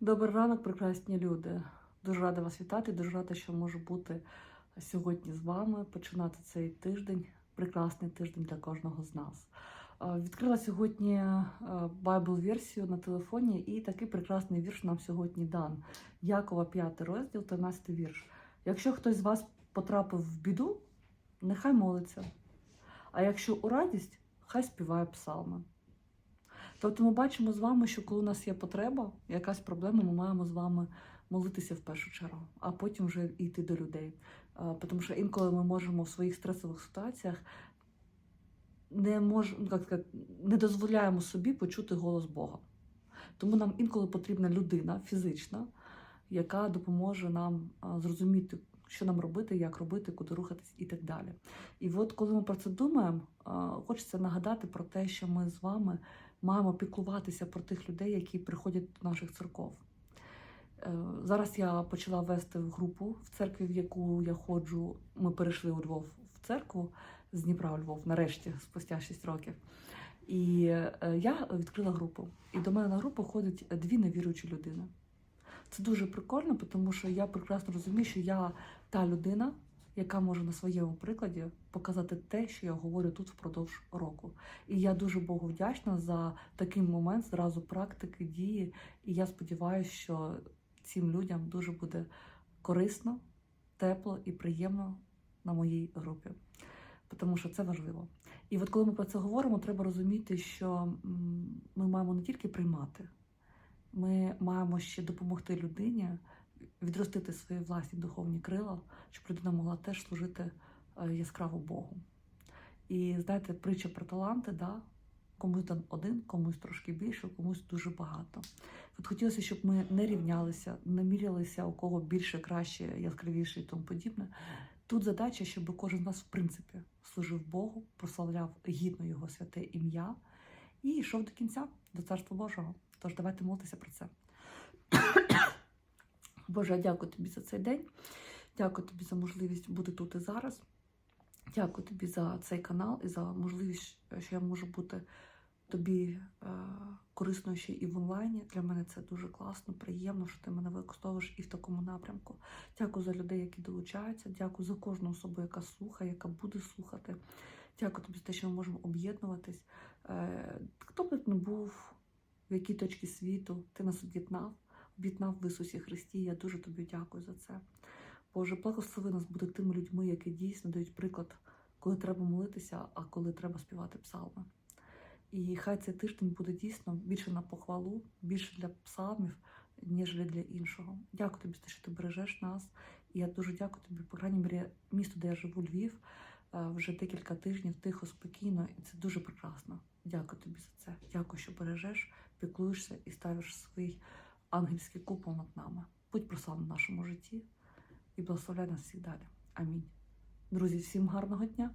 Добрий ранок, прекрасні люди. Дуже рада вас вітати. Дуже рада, що можу бути сьогодні з вами, починати цей тиждень, прекрасний тиждень для кожного з нас. Е, Відкрила сьогодні Байбл-версію на телефоні, і такий прекрасний вірш нам сьогодні дан. Якова, 5 розділ, 13 вірш. Якщо хтось з вас потрапив в біду, нехай молиться. А якщо у радість, хай співає псалми. Тобто ми бачимо з вами, що коли у нас є потреба, якась проблема, ми маємо з вами молитися в першу чергу, а потім вже йти до людей. Тому що інколи ми можемо в своїх стресових ситуаціях не мож, ну, як сказати, не дозволяємо собі почути голос Бога. Тому нам інколи потрібна людина фізична, яка допоможе нам зрозуміти, що нам робити, як робити, куди рухатись і так далі. І от коли ми про це думаємо, хочеться нагадати про те, що ми з вами маємо піклуватися про тих людей, які приходять до наших церков. Е, Зараз я почала вести групу в церкві, в яку я ходжу. Ми перейшли у Львов в церкву з Дніпра у Львов, нарешті, спустя 6 років. І е, я відкрила групу. І до мене на групу ходять дві невіруючі людини. Це дуже прикольно, тому що я прекрасно розумію, що я та людина, яка може на своєму прикладі показати те, що я говорю тут впродовж року. І я дуже Богу вдячна за такий момент, зразу практики, дії. І я сподіваюся, що цим людям дуже буде корисно, тепло і приємно на моїй групі. Тому що це важливо. І от коли ми про це говоримо, треба розуміти, що ми маємо не тільки приймати, ми маємо ще допомогти людині відростити свої власні духовні крила, щоб людина могла теж служити е, яскраво Богу. І знаєте, притча про таланти, да? комусь дан один, комусь трошки більше, комусь дуже багато. От хотілося, щоб ми не рівнялися, не мірялися, у кого більше, краще, яскравіше і тому подібне. Тут задача, щоб кожен з нас, в принципі, служив Богу, прославляв гідно його святе ім'я і йшов до кінця, до Царства Божого. Тож давайте молитися про це. Боже, дякую тобі за цей день. Дякую тобі за можливість бути тут і зараз. Дякую тобі за цей канал і за можливість, що я можу бути тобі е, корисною ще і в онлайні. Для мене це дуже класно, приємно, що ти мене використовуєш і в такому напрямку. Дякую за людей, які долучаються. Дякую за кожну особу, яка слухає, яка буде слухати. Дякую тобі за те, що ми можемо об'єднуватись. Е, хто б не був, в якій точці світу, ти нас об'єднав, об'єднав в Ісусі Христі. Я дуже тобі дякую за це. Боже, благослови нас бути тими людьми, які дійсно дають приклад, коли треба молитися, а коли треба співати псалми. І хай цей тиждень буде дійсно більше на похвалу, більше для псалмів, ніж для іншого. Дякую тобі що ти бережеш нас. І я дуже дякую тобі, по крайній мірі, місто, де я живу, Львів, е, вже декілька тижнів тихо, спокійно, і це дуже прекрасно. Дякую тобі за це. Дякую, що бережеш, піклуєшся і ставиш свій ангельський купол над нами. Будь прославлен в нашому житті і благословляй нас всіх далі. Амінь. Друзі, всім гарного дня!